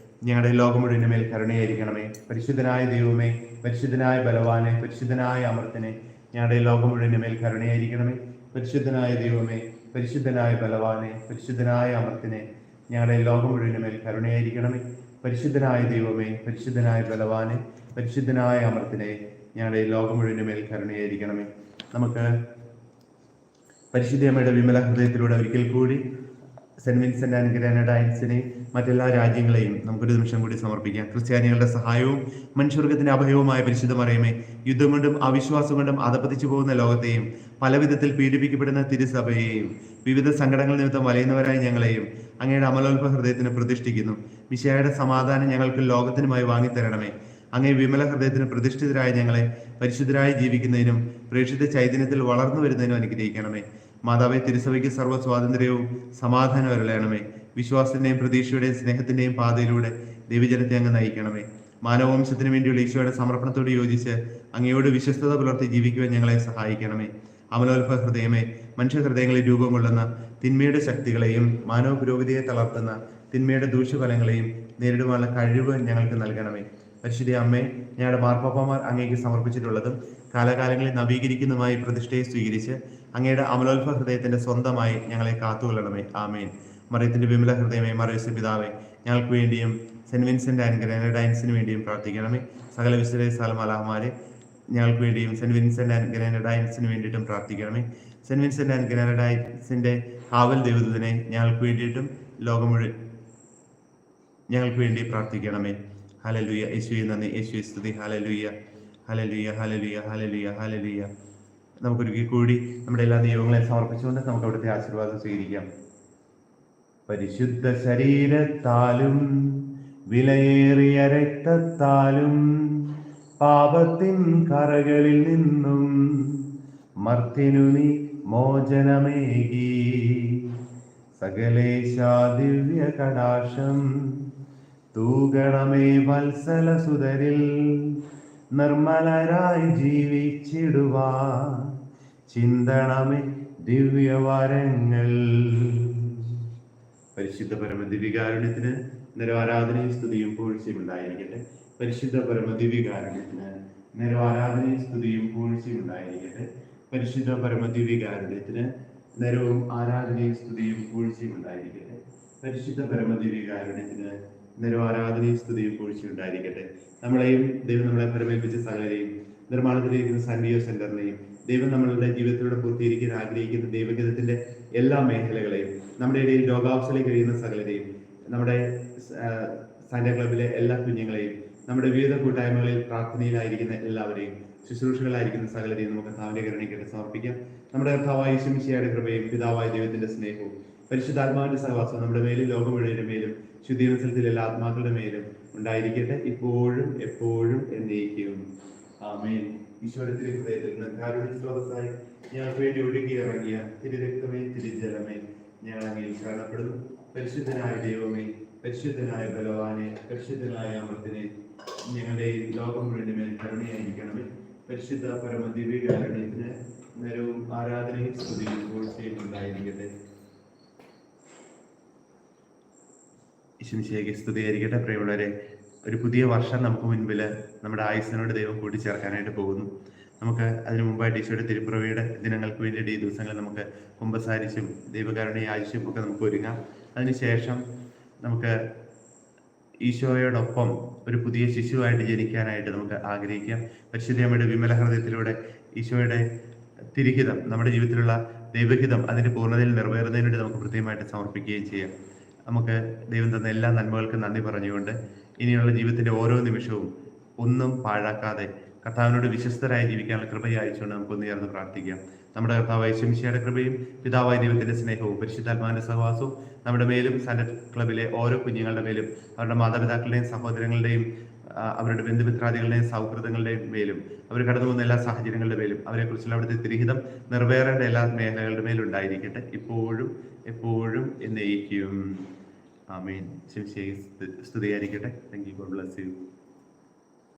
ഞങ്ങളുടെ ലോകം മുഴുവന്റെ മേൽ കരുണയായിരിക്കണമേ. പരിശുദ്ധനായ ദൈവമേ പരിശുദ്ധനായ ബലവാനെ പരിശുദ്ധനായ അമൃത്തിനെ ഞങ്ങളുടെ ലോകം മുഴുവന്റെ മേൽ കരുണയായിരിക്കണമേ. പരിശുദ്ധനായ ദൈവമേ പരിശുദ്ധനായ ബലവാനെ പരിശുദ്ധനായ അമൃത്തിനെ ഞങ്ങളുടെ ലോകം മുഴുവന്റെ മേൽ കരുണയായിരിക്കണമേ. പരിശുദ്ധനായ ദൈവമേ പരിശുദ്ധനായ ബലവാനെ പരിശുദ്ധനായ അമൃത്തിനെ ഞങ്ങളുടെ ലോകം മുഴുവന്റെ മേൽ കരുണയായിരിക്കണമേ. നമുക്ക് പരിശുദ്ധമ്മയുടെ വിമല ഹൃദയത്തിലൂടെ ഒരിക്കൽ കൂടി സെന്റ് വിൻസെന്റ് ആൻഡ് ഗ്രനഡൈൻസിനെയും മറ്റെല്ലാ രാജ്യങ്ങളെയും നമുക്കൊരു നിമിഷം കൂടി സമർപ്പിക്കാം. ക്രിസ്ത്യാനികളുടെ സഹായവും മനുഷ്യവർഗത്തിന്റെ അഭയവുമായ പരിശുദ്ധ മറിയമേ യുദ്ധം കൊണ്ടും അവിശ്വാസം കൊണ്ടും അധപതിച്ചു പോകുന്ന ലോകത്തെയും പലവിധത്തിൽ പീഡിപ്പിക്കപ്പെടുന്ന തിരുസഭയെയും വിവിധ സങ്കടങ്ങൾ നിമിത്തം വലയുന്നവരായ ഞങ്ങളെയും അങ്ങയുടെ അമലോത്ഭ ഹൃദയത്തിന് പ്രതിഷ്ഠിക്കുന്നു. വിശയുടെ സമാധാനം ഞങ്ങൾക്ക് ലോകത്തിനുമായി വാങ്ങിത്തരണമേ. അങ്ങേ വിമല ഹൃദയത്തിന് പ്രതിഷ്ഠിതരായ ഞങ്ങളെ പരിശുദ്ധരായി ജീവിക്കുന്നതിനും പ്രേക്ഷിത ചൈതന്യത്തിൽ വളർന്നു വരുന്നതിനും അനുഗ്രഹിക്കണമേ. മാതാവെ തിരുസഭയ്ക്ക് സർവ സ്വാതന്ത്ര്യവും സമാധാനം അരുളയണമേ വിശ്വാസത്തിന്റെയും പ്രതീക്ഷയുടെയും സ്നേഹത്തിന്റെയും പാതയിലൂടെ ദൈവജനത്തെ അങ്ങ് നയിക്കണമേ. മാനവവംശത്തിന് വേണ്ടിയുള്ള ഈശോയുടെ സമർപ്പണത്തോട് യോജിച്ച് അങ്ങയോട് വിശ്വസ്തത പുലർത്തി ജീവിക്കുവാൻ ഞങ്ങളെ സഹായിക്കണമേ. അമലോൽഭ ഹൃദയമേ മനുഷ്യ ഹൃദയങ്ങളിൽ രൂപം കൊള്ളുന്ന തിന്മയുടെ ശക്തികളെയും മാനവ പുരോഗതിയെ തളർത്തുന്ന തിന്മയുടെ ദൂഷ്യഫലങ്ങളെയും നേരിടുവാനുള്ള കഴിവ് ഞങ്ങൾക്ക് നൽകണമേ. പരിശുദ്ധ അമ്മേ ഞങ്ങളുടെ മാർപ്പാപ്പമാർ അങ്ങേക്ക് സമർപ്പിച്ചിട്ടുള്ളതും കാലകാലങ്ങളിൽ നവീകരിക്കുന്നതുമായി പ്രതിഷ്ഠയെ സ്വീകരിച്ച് അങ്ങയുടെ അമലോത്ഭ ഹൃദയത്തിന്റെ സ്വന്തമായി ഞങ്ങളെ കാത്തുകൊള്ളണമേ. ആമേൻ. മറിയത്തിന്റെ വിമല ഹൃദയമേ മറിയസ് പിതാവേ ഞങ്ങൾക്ക് വേണ്ടിയും സെന്റ് വിൻസെന്റ് ആൻഡ് ഗ്രനഡൈൻസിന് വേണ്ടിയും പ്രാർത്ഥിക്കണമേ. സകല വിശുദ്ധ സലമലാഹമാരെ ഞങ്ങൾക്ക് വേണ്ടിയും സെന്റ് വിൻസെന്റ് ആൻഡ് ഗ്രനഡൈൻസിന് വേണ്ടിയിട്ടും പ്രാർത്ഥിക്കണമേ. സെന്റ് വിൻസെന്റ് ആൻഡ് ഗ്രനഡൈൻസിന്റെ കാവൽ ദൈവത്തിനെ ഞങ്ങൾക്ക് വേണ്ടിയിട്ടും ലോകം മുഴുവൻ ഞങ്ങൾക്ക് വേണ്ടി പ്രാർത്ഥിക്കണമേ. ഹലലുയ യേശുവെ നന്ദി. യേശുവെ സ്തുതി. ഹലലുയ ഹലലുയ ഹലലുയ ഹലലുയ ഹലലുയ നമുക്കൊരിക്കൽ കൂടി നമ്മുടെ എല്ലാ ദൈവങ്ങളെയും സമർപ്പിച്ചുകൊണ്ട് നമുക്ക് അവിടുത്തെ ആശീർവാദം സ്വീകരിക്കാം. പരിശുദ്ധ ശരീരത്താലും വിലയേറിയ രക്തത്താലും പാപത്തിൻ കറകളിൽ നിന്നും മർത്തിനു നീ മോചനമേകി. സകലേശാ ദിവ്യ കടാശം തൂകണമേ വത്സല സുതരിൽ നിർമ്മലരായി ജീവിച്ചിടുവാ ചിന്തണമേ ദിവ്യവരങ്ങൾ. പരിശുദ്ധ പരമദിവികാരുണ്യത്തിന് നിരവാരാധനയും സ്തുതിയും പൂഴ്ചയും ഉണ്ടായിരിക്കട്ടെ പരിശുദ്ധ പരമദിവികാരുണ്യത്തിന് നിരവാരാധനയും സ്തുതിയും പൂഴ്ചയും ഉണ്ടായിരിക്കട്ടെ പരിശുദ്ധ പരമദിവികാരുണ്യത്തിന് നിരവും ആരാധനയും സ്തുതിയും പൂഴ്ചയും ഉണ്ടായിരിക്കട്ടെ പരിശുദ്ധ പരമദിവികാരുണ്യത്തിന് നിരോ ആരാധനയും സ്തുതിയും പൂഴ്ചയും ഉണ്ടായിരിക്കട്ടെ നമ്മളെയും ദൈവം നമ്മളെ പരമേൽപ്പിച്ച സകലരെയും നിർമ്മാണത്തിലിരിക്കുന്ന സന്നിയോ സെന്ററിനെയും ദൈവം നമ്മളുടെ ജീവിതത്തിലൂടെ പൂർത്തീകരിക്കാൻ ആഗ്രഹിക്കുന്ന ദൈവഗീതത്തിന്റെ എല്ലാ മേഖലകളെയും നമ്മുടെ ഇടയിൽ രോഗാവസ്ഥയിൽ കഴിയുന്ന സകലരെയും നമ്മുടെ ആ, സാന്റ ക്ലബിലെ എല്ലാ കുഞ്ഞുങ്ങളെയും നമ്മുടെ വിവിധ കൂട്ടായ്മകളിൽ പ്രാർത്ഥനയിലായിരിക്കുന്ന എല്ലാവരെയും ശുശ്രൂഷകളായിരിക്കുന്ന സകലരെയും നമുക്ക് താവിന്റെ കരുണയ്ക്കായിട്ട് സമർപ്പിക്കാം. നമ്മുടെ കർത്താവായ ശിംശിയുടെ കൃപയും പിതാവായ ദൈവത്തിന്റെ സ്നേഹവും പരിശുദ്ധാത്മാവിന്റെ സഹവാസം നമ്മുടെ മേലും ലോകം മുഴുവന്റെ മേലും ശുദ്ധീകരണത്തിൽ എല്ലാ ആത്മാക്കളുടെ മേലും ഉണ്ടായിരിക്കട്ടെ. ഇപ്പോഴും എപ്പോഴും എന്നേക്കും. ആമേൻ. ഈശ്വരത്തിന്റെ ഹൃദയത്തിൽ നിന്ന് കാരുണ്യ സ്രോതസ്സായി ഞങ്ങൾക്ക് വേണ്ടി ഒഴുകി ഇറങ്ങിയ തിരുരക്തമേ തിരുജലമേ ഞങ്ങൾ അങ്ങയിൽ ശരണപ്പെടുന്നു. പരിശുദ്ധനായ ദൈവമേ പരിശുദ്ധനായ ബലവാനെ പരിശുദ്ധനായ അമൃത്തിനെ ഞങ്ങളുടെ ലോകം മുഴുവൻ മേൽ കരുണയായിരിക്കണമേ. പരിശുദ്ധ പരമ ദിവ്യകാരുണ്യത്തിന് നേരവും ആരാധനയും സ്തുതിയും പൂഴ്ചയും ഉണ്ടായിരിക്കട്ടെ. ഈശ്വമിശേക്ക് സ്തുതിയായിരിക്കട്ടെ. പ്രിയമുള്ളവരെ ഒരു പുതിയ വർഷം നമുക്ക് മുൻപിൽ നമ്മുടെ ആയുസ്സിനോട് ദൈവം കൂട്ടിച്ചേർക്കാനായിട്ട് പോകുന്നു. നമുക്ക് അതിനു മുമ്പായിട്ട് ഈശോയുടെ തിരുപ്പിറവിയുടെ ദിനങ്ങൾക്ക് വേണ്ടിയിട്ട് ഈ ദിവസങ്ങളിൽ നമുക്ക് കുമ്പസാരിച്ചും ദൈവകാരുണ്യ ആയുഷ്യം ഒക്കെ നമുക്ക് ഒരുങ്ങാം. അതിനുശേഷം നമുക്ക് ഈശോയോടൊപ്പം ഒരു പുതിയ ശിശുവായിട്ട് ജനിക്കാനായിട്ട് നമുക്ക് ആഗ്രഹിക്കാം. പരിശുദ്ധമ്മയുടെ വിമല ഹൃദയത്തിലൂടെ ഈശോയുടെ തിരിഹിതം നമ്മുടെ ജീവിതത്തിലുള്ള ദൈവഹിതം അതിന്റെ പൂർണതയിൽ നിറവേറുന്നതിന് വേണ്ടി നമുക്ക് കൃത്യമായിട്ട് സമർപ്പിക്കുകയും ചെയ്യാം. നമുക്ക് ദൈവം തന്ന എല്ലാ നന്മകൾക്കും നന്ദി പറഞ്ഞുകൊണ്ട് ഇനിയുള്ള ജീവിതത്തിന്റെ ഓരോ നിമിഷവും ഒന്നും പാഴാക്കാതെ കർത്താവിനോട് വിശ്വസ്തരായി ജീവിക്കാനുള്ള കൃപയായിച്ചുകൊണ്ട് നമുക്ക് ഒന്ന് ചേർന്ന് പ്രാർത്ഥിക്കാം. നമ്മുടെ കർത്താവായ ശംശിയുടെ കൃപയും പിതാവായ ദൈവത്തിന്റെ സ്നേഹവും പരിശുദ്ധാത്മാവിന്റെ സഹവാസവും നമ്മുടെ മേലും സൺഡേ ക്ലബിലെ ഓരോ കുഞ്ഞുങ്ങളുടെ മേലും അവരുടെ മാതാപിതാക്കളുടെയും സഹോദരങ്ങളുടെയും അവരുടെ ബന്ധുമിത്രാദികളുടെയും സൗഹൃദങ്ങളുടെയും മേലും അവർ കടന്നു പോകുന്ന എല്ലാ സാഹചര്യങ്ങളുടെ മേലും അവരെ കുറിച്ചുള്ള അവിടുത്തെ തിരിഹിതം നിറവേറേണ്ട എല്ലാ മേഖലകളുടെ മേലും ഉണ്ടായിരിക്കട്ടെ. ഇപ്പോഴും എപ്പോഴും എന്നേക്കും. ആമീൻ. ശരി സ്തുതിയായിരിക്കട്ടെ. Thank you God bless you